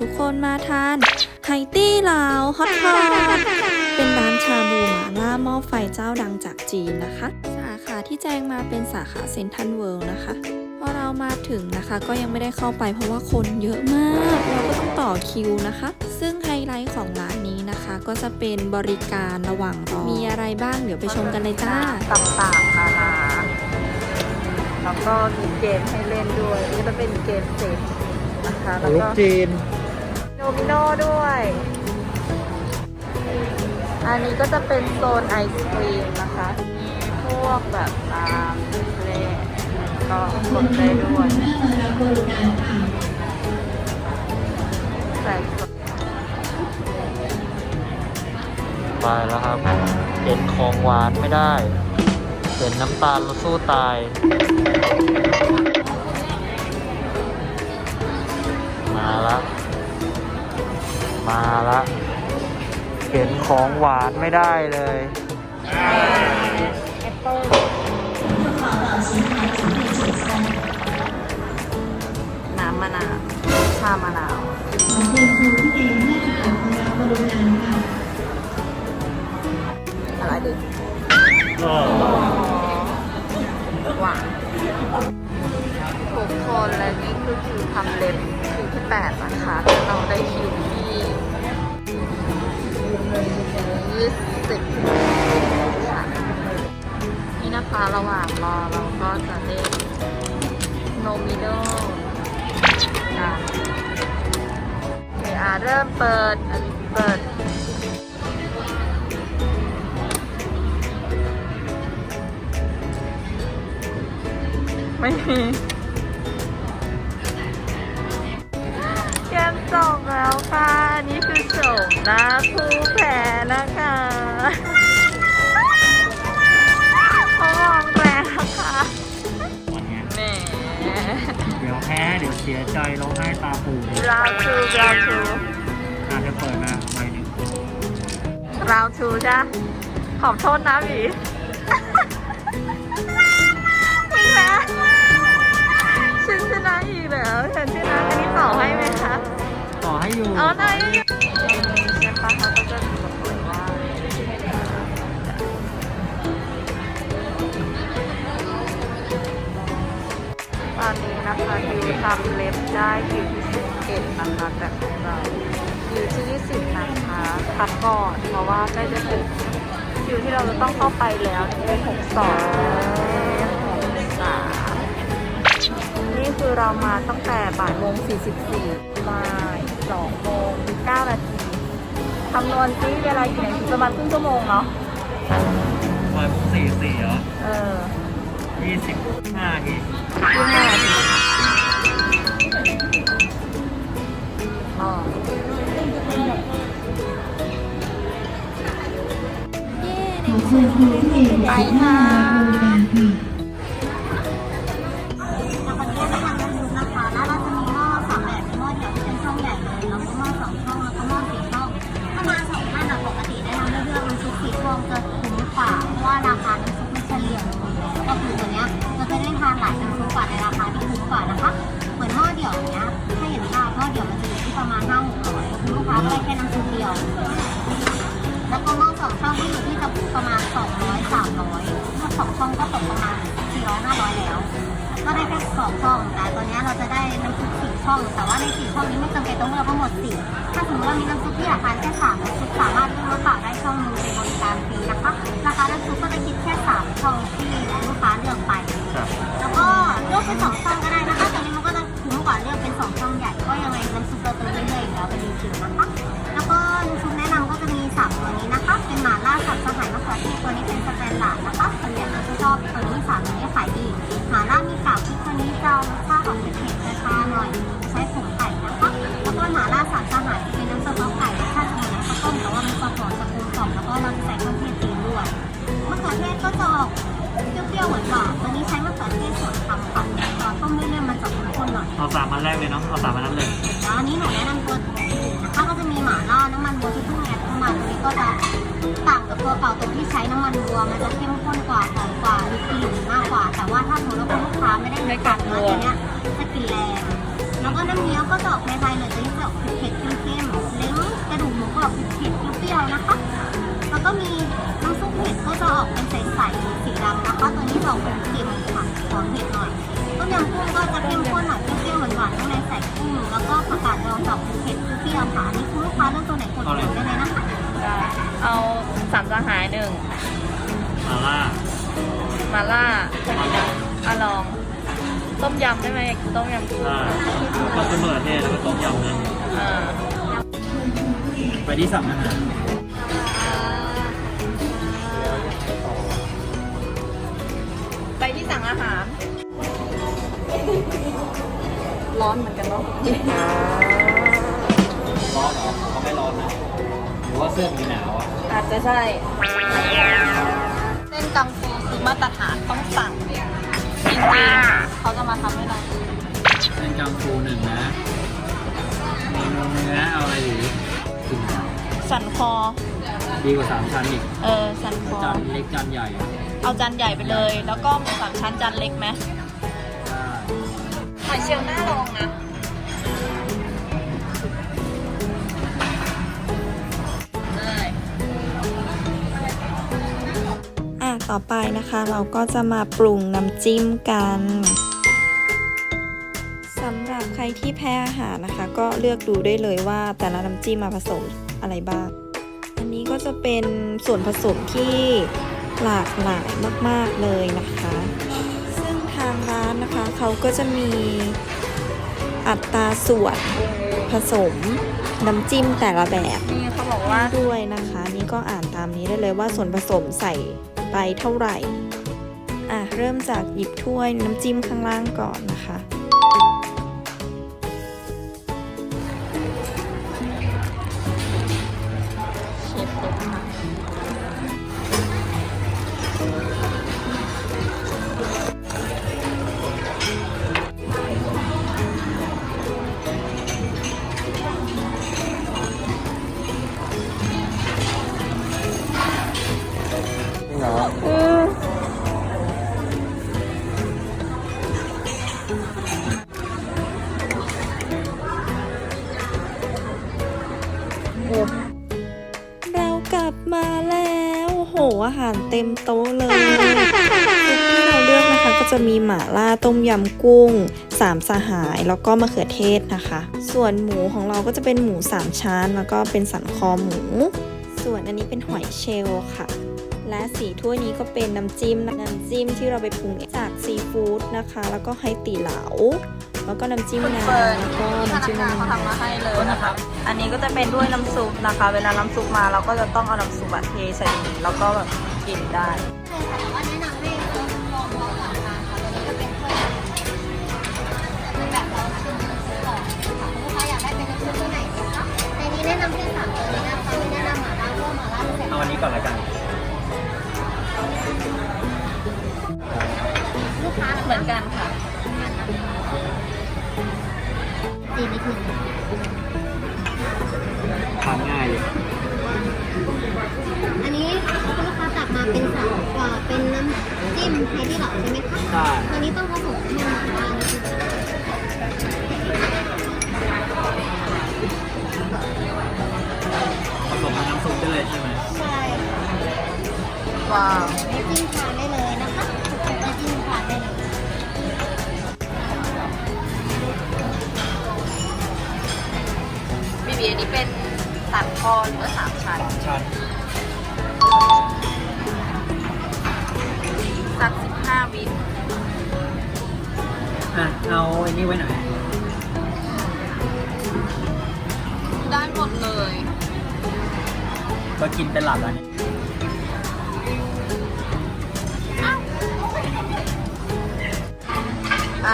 ทุกคนมาทานไฮตี้ลาวฮอตพอตเป็นร้านชาบูหมาล่าหม้อไฟเจ้าดังจากจีนนะคะ สาขาที่แจงมาเป็นสาขาเซนทันเวิลด์นะคะพอเรามาถึงนะคะก็ยังไม่ได้เข้าไปเพราะว่าคนเยอะมาก เราก็ต้องต่อคิวนะคะ ซึ่งไฮไลท์ของร้านนี้นะคะ ก็จะเป็นบริการระหว่างรอมีอะไรบ้างเดี๋ยวไปชมกันเลยจ้าต่างๆนานาแล้วก็มีเกมให้เล่นด้วยนี่ก็จะเป็นเกมเซตนะคะแล้วลูกก็จีน โดมิโน่ด้วย อันนี้ก็จะเป็นโซนไอศครีมนะคะมีพวกแบบตามเลก็กดได้ด้วยใส่กดไปแล้วครับเห็นของหวานไม่ได้เห็นน้ำตาลเราสู้ตาย มาละเห็นของหวานไม่ได้เลยแอปเปิ้ลน้ำมะนาวชามะนาวอะไรดีหวานทุกคนและนี่คือคิวทำเล็บคิวที่แปดนะคะ เราได้คิว ยี่สิบนี่นะคะระหว่างรอเราก็จะเล่นโนมิโนกันโอเคอะเริ่มเปิดเปิดไม่มี เกมจบแล้วค่ะ นี่คือโฉมหน้าผู้แพ้นะคะเขามองแรงนะคะวันนี้แหมเดี๋ยวแพ้เดี๋ยวเสียใจร้องไห้ตาปูเลยราวทูราวทูอาจจะเปิดมาใบหนึ่งราวทูจ้ะขอบโทษนะหมีอีกแล้วฉันชนะอีกแล้วฉันชนะอันนี้ต่อให้ไหมคะ ต่อให้อยู่เอาไหนเชฟปะเขาก็จะบอกว่าตอนนี้นะคะคิวทำเล็บได้คิวที่สิบเอ็ดนะคะแต่ของเราคิวที่ยี่สิบนะคะพักก่อนเพราะว่าใกล้จะถึงคิวที่เราจะต้องเข้าไปแล้วนี่เป็นหกสองหกสามนี่คือเรามาตั้งแต่บ่ายโมง44บ่าย สองโมง9นาทีคำนวณซิเวลากี่นาทีประมาณครึ่งชั่วโมงเนาะบ่ายโมงสี่สี่เหรอเออยี่สิบห้าที25นาทีอ๋อไปค่ะนะคะ ยังไงน้ำซุปเราจะเรื่อยๆอยู่แล้วเป็นจริงนะคะ แล้วก็น้ำซุปแนะนำก็จะมีสามตัวนี้นะคะ เป็นหมาล่าสับสหายมะเขือเทศตัวนี้เป็นสแตนดาร์ดนะคะส่วนใหญ่เราจะชอบตัวนี้สามตัวนี้ขายดีหมาล่ามีกากพริกตัวนี้จะเอารสชาติออกเผ็ดๆชาๆหน่อย ใช้ผงไก่นะคะ แล้วก็หมาล่าสามสหายเป็นน้ำสต๊อกไก่รสชาติจะเหมือนน้ำข้าวต้มแต่ว่ามีความหอมจากลมกล่อมแล้วก็เราจะใส่เครื่องเทศจีนด้วยมะเขือเทศก็จะออกเปรี้ยวๆหวานๆตัวนี้ใช้มะเขือเทศสดทำค่ะต้มเรื่อยๆมันจะข้นๆหน่อยเอาสามอันแรกเลยเนาะเอาสามอันนั้นเลย แล้วอันนี้หนูแนะนำตัวอื่นะคะก็จะมีหมาล่าน้ำมันวัวที่เพิ่งแอดเข้ามาตัวนี้ก็จะต่างกับตัวเก่าตรงที่ใช้น้ำมัน ไปที่สั่งอาหารไปที่สั่งอาหาร ร้อนเหมือนกันเนาะร้อนเหรอเขาไม่ร้อนนะหรือว่าเสื้อมีหนาวอะอาจจะใช่ เส้นกังฟูคือมาตรฐานต้องสั่งจริงๆเขาจะมาทำให้เราเส้นกังฟูหนึ่งนะเมนูเนื้อเอาอะไรดีกิน สันคอ ดีกว่าสามชั้นอีกเออ สันคอ จานเล็กจานใหญ่อะเอาจานใหญ่ไปเลย แล้วก็หมูสามชั้นจานเล็กไหมได้หอยเชลล์หน้าลองนะได้อะ ต่อไปนะคะเราก็จะมาปรุงน้ำจิ้มกันสำหรับใครที่แพ้อาหารนะคะ ก็เลือกดูได้เลยว่าแต่ละน้ำจิ้มมาผสม อะไรบ้าง อันนี้ก็จะเป็นส่วนผสมที่หลากหลายมาก ๆ เลยนะคะ ซึ่งทางร้านนะคะเขาก็จะมีอัตราส่วนผสมน้ำจิ้มแต่ละแบบนี่เขาบอกว่าด้วยนะคะ นี่ก็อ่านตามนี้ได้เลยว่าส่วนผสมใส่ไปเท่าไหร่ อะ เริ่มจากหยิบถ้วยน้ำจิ้มข้างล่างก่อนนะคะ อาหารเต็มโต๊ะเลยซุปที่เราเลือกนะคะก็จะมีหม่าล่าต้มยำกุ้งสามสหายแล้วก็มะเขือเทศนะคะ ส่วนหมูของเราก็จะเป็นหมูสามชั้น แล้วก็เป็นสันคอหมู ส่วนอันนี้เป็นหอยเชลล์ค่ะและ สีถ้วยนี้ก็เป็นน้ำจิ้มน้ำจิ้มที่เราไปปรุงจากซีฟู้ดนะคะ แล้วก็ไฮตีเหลา แล้วก็น้ำจิ้มคุณงาเฟิร์นแล้วก็ที่พนัน้ำกจิ้มงานน้ำเขามันทำมาให้เลยนะคะอันนี้ก็จะเป็นด้วยน้ำซุปนะคะ เวลาน้ำซุปมาเราก็จะต้องเอาน้ำซุปอะเทใส่นี้แล้วก็แบบกินได้แต่ว่าแนะนำให้ลองลองลองก่อนทานค่ะตัวนี้จะเป็นถ้วยเป็นแบบเราชิมน้ำซุปก่อนค่ะลูกค้าอยากได้เป็นน้ำซุปตัวไหนดีคะในนี้แนะนำให้สามตัวนี้นะคะไม่แนะนำหม่าล่าเพราะว่าหม่าล่าจะใส่เอาอันนี้ก่อนละกัน ลูกค้าเหมือนกันค่ะจีนนิดนึงทานง่ายเลยอันนี้คุณลูกค้าตักมาเป็นสองเอ่อเป็นน้ำจิ้มไทยที่เหล่าใช่ไหมคะใช่ตัวนี้ต้องผสมให้หม่าล่านิดนึง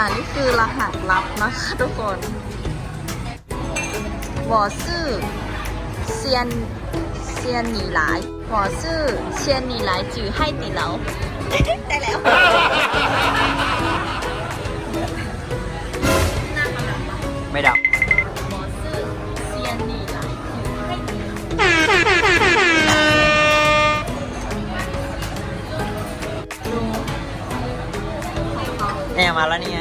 านี่คือรหัสลับนะคะทุกคนหวอซื่อเซียนเซียนหนีหลายหวอซื่อเซียนหนีหลายจือให้ตีเหลาได้แล้วไม่ดับแม่มาแล้วนี่ไง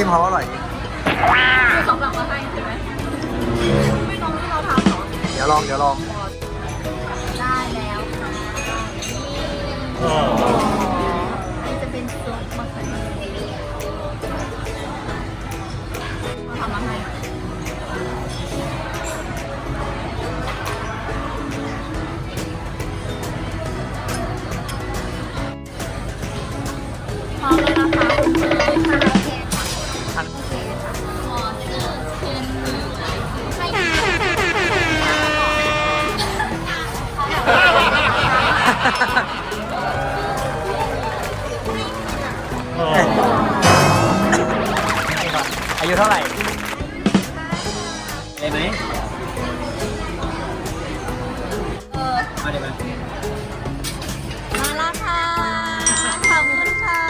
จิ้มเขาอร่อยสำหรับมาให้ใช่ไหมไม่น้องที่เราทำเหรอเดี๋ยวลองเดี๋ยวลองได้แล้วค่ะนี่จะเป็นซุปมะเขือเทศทำมาให้พร้อมแล้ว อายุเท่าไหร่ได้ไหมมาได้ไหมมาแล้วค่ะขอบคุณค่ะ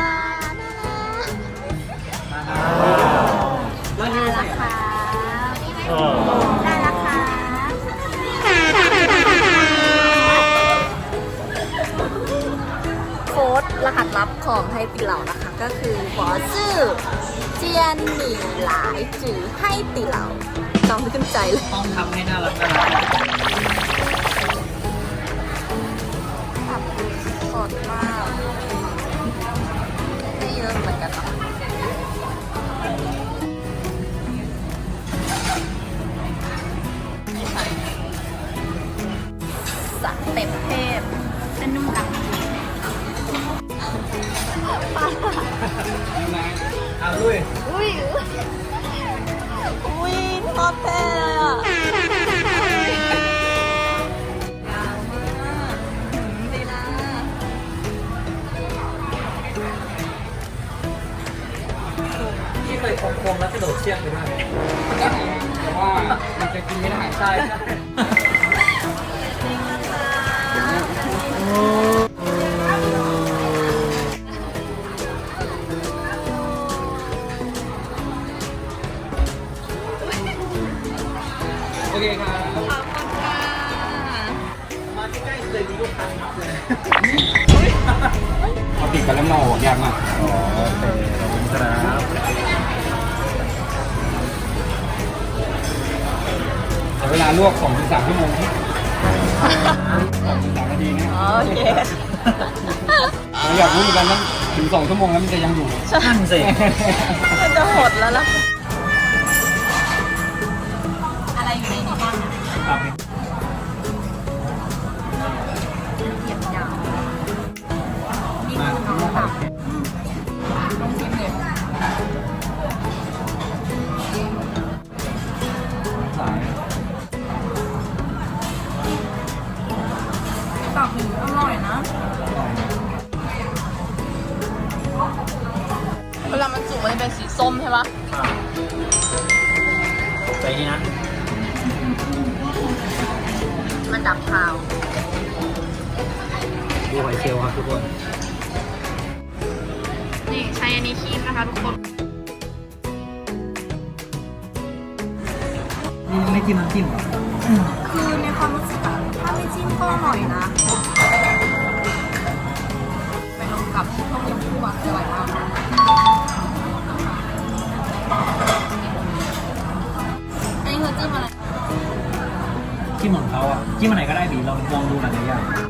แล้วนี่ได้แล้วค่ะเออได้แล้ว ของไทยตีเหล่านะคะ ก็คือหวอซื่อเจียนหมี่หลายจื่อให้ตีเหล่าจำขึ้นใจเลยต้องทำให้น่ารักน่ารักแบบสดมาก เอาลุยอุ้ยอุ้ยชอบเท่เลยอะยาวมากหืมดีนะที่เคยโค้งๆแล้วกระโดดเชือกไปด้วยแต่ว่ามันจะกินไม่ได้ใช่โอ พอติดกันแล้วมันเอาออกยากมากอ๋อโอเคขอบคุณครับแต่เวลาลวก2ถึง3ชั่วโมง2ถึง3นาทีนะโอเคเราอยากรู้เหมือนกันว่าถึง2ชั่วโมงแล้วมันจะยังอยู่ นั่นสิ มันจะหดแล้วล่ะ จิ้มอันไหนก็ได้บีลองลองดูหน่อยอยาง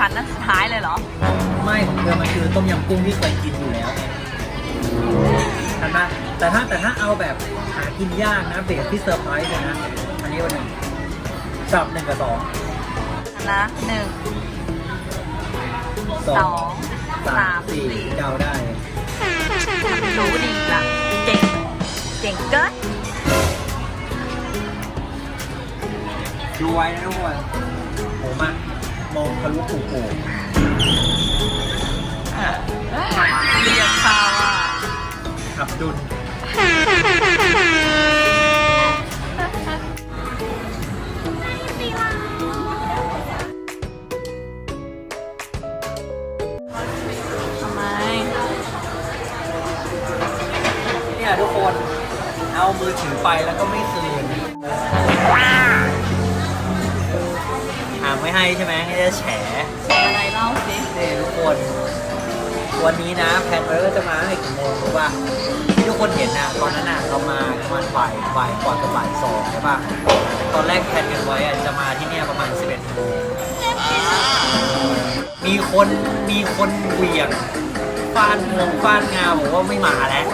แล้วของฉันนั้นสุดท้ายเลยเหรอ ไม่ของเธอมันคือต้มยำกุ้งที่เคยกินอยู่แล้วไงเห็นปะแต่ถ้าแต่ถ้าเอาแบบหากินยากนะเบสที่เซอร์ไพรส์เลยนะ อันนี้วันหนึ่งสับหนึ่งกับสองนะหนึ่งสอสองงสาสามมสี่สี่เดาได้รู้ดีล่ะเก่งเก่งเกินดูไว้นะทุกคนผมอะ มองทะลุปูโป่งเรียกข้าวว่าอับดุล คนเหวี่ยงฟาดงวงฟาดงาบอกว่าไม่มาแล้ว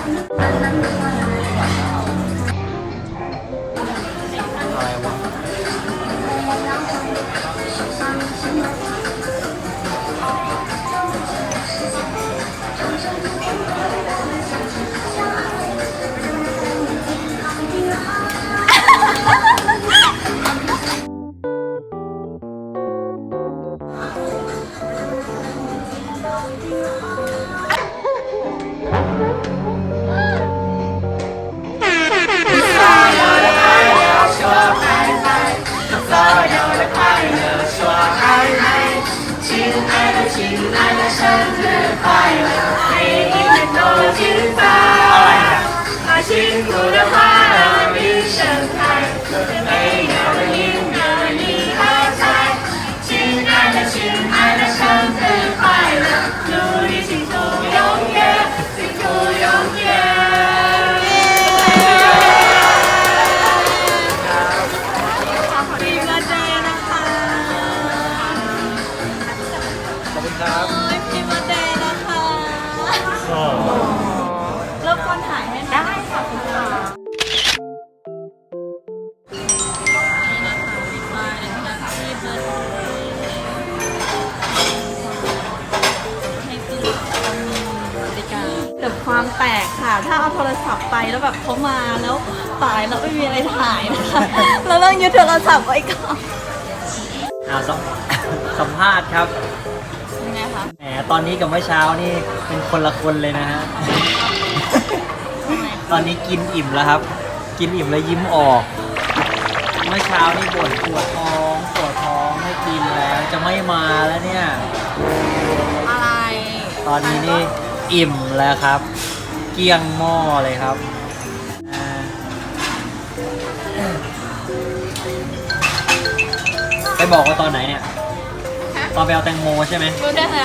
เรบกวนถ่ายให้หน่อยได้ค่ะคุณค่ะนี่นะคะพี่นะคะที่เบอร์ให้คือบริการแต่ความแปลกค่ะ ถ้าเอาโทรศัพท์ไปแล้วแบบเขามาแล้วตายแล้วไม่มีอะไรถ่ายนะคะเราต้องยึดโทรศัพท์ไว้ก่อน อ่าสัมสัมภาษณ์ครับ ตอนนี้กับเมื่อเช้านี่เป็นคนละคนเลยนะฮะ ตอนนี้กินอิ่มแล้วครับ กินอิ่มแล้วยิ้มออก เมื่อเช้านี่บ่นปวดท้องปวดท้องไม่กินแล้ว จะไม่มาแล้วเนี่ย อะไรตอนนี้นี่อิ่มแล้วครับ เกลี้ยงหม้อเลยครับอ่าไปบอกว่าตอนไหนเนี่ย ตอนไปเอาแตงโมใช่ไหมรู้ได้ไง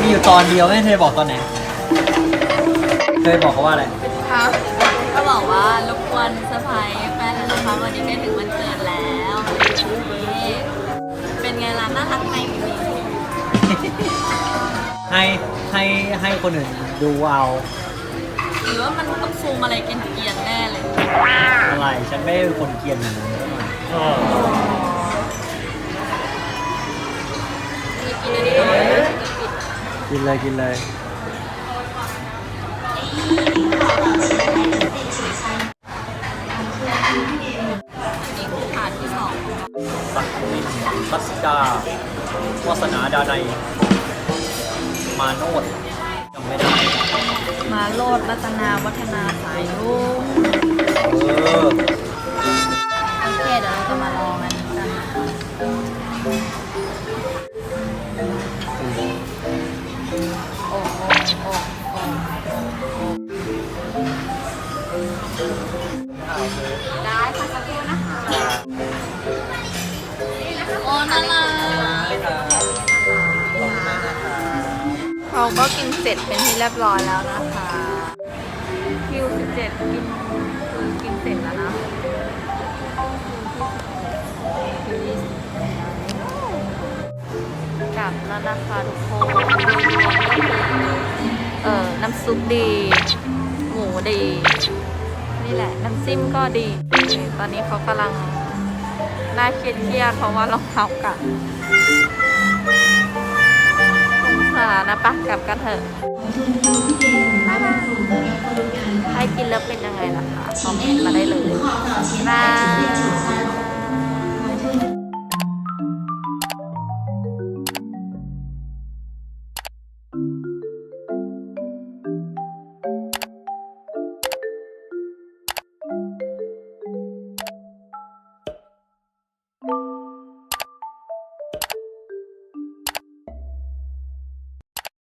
มีอยู่ตอนเดียวไม่เคยบอกตอนไหน เคยบอกเขาว่าอะไร คะก็บอกว่ารบกวนเซอร์ไพรส์แฟนนะคะวันนี้ใกล้ถึงวันเกิดแล้วนี่เป็นไงล่ะน่ารักไหมพี่ให้ให้ให้คนอื่นดูเอาหรือว่ามันต้องซูมอะไรเกรียนๆแน่เลย อะไร ฉันไม่ได้เป็นคนเกลียนอย่างนั้นซะหน่อยมี กินอะไรดีกินเลยกินเลย นี่คือถาดที่สองสักนิดสัสดาวาสนาดาในยมาโนดจำไม่ได้ มาโลดรัตนาวัฒนาสายรุ่งเออ โอเคเดี๋ยวเราจะมาลองอันนี้กันนะคะ ร็จเป็นที่เรียบร้อยแล้วนะคะคิว17กินคือกินเสร็จแล้วนะกลับแล้วนะคะทุกคนก็คือเออน้ำซุปดี หมูดี นี่แหละ น้ำจิ้มก็ดี ตอนนี้เขากำลังน่าเครียดเครียดๆเพราะว่ารองเท้ากัด สงสารนะปะกลับกันเถอะบ๊ายบายใครกินแล้วเป็นยังไงล่ะคะคอมเมนต์มาได้เลยบ๊ายบาย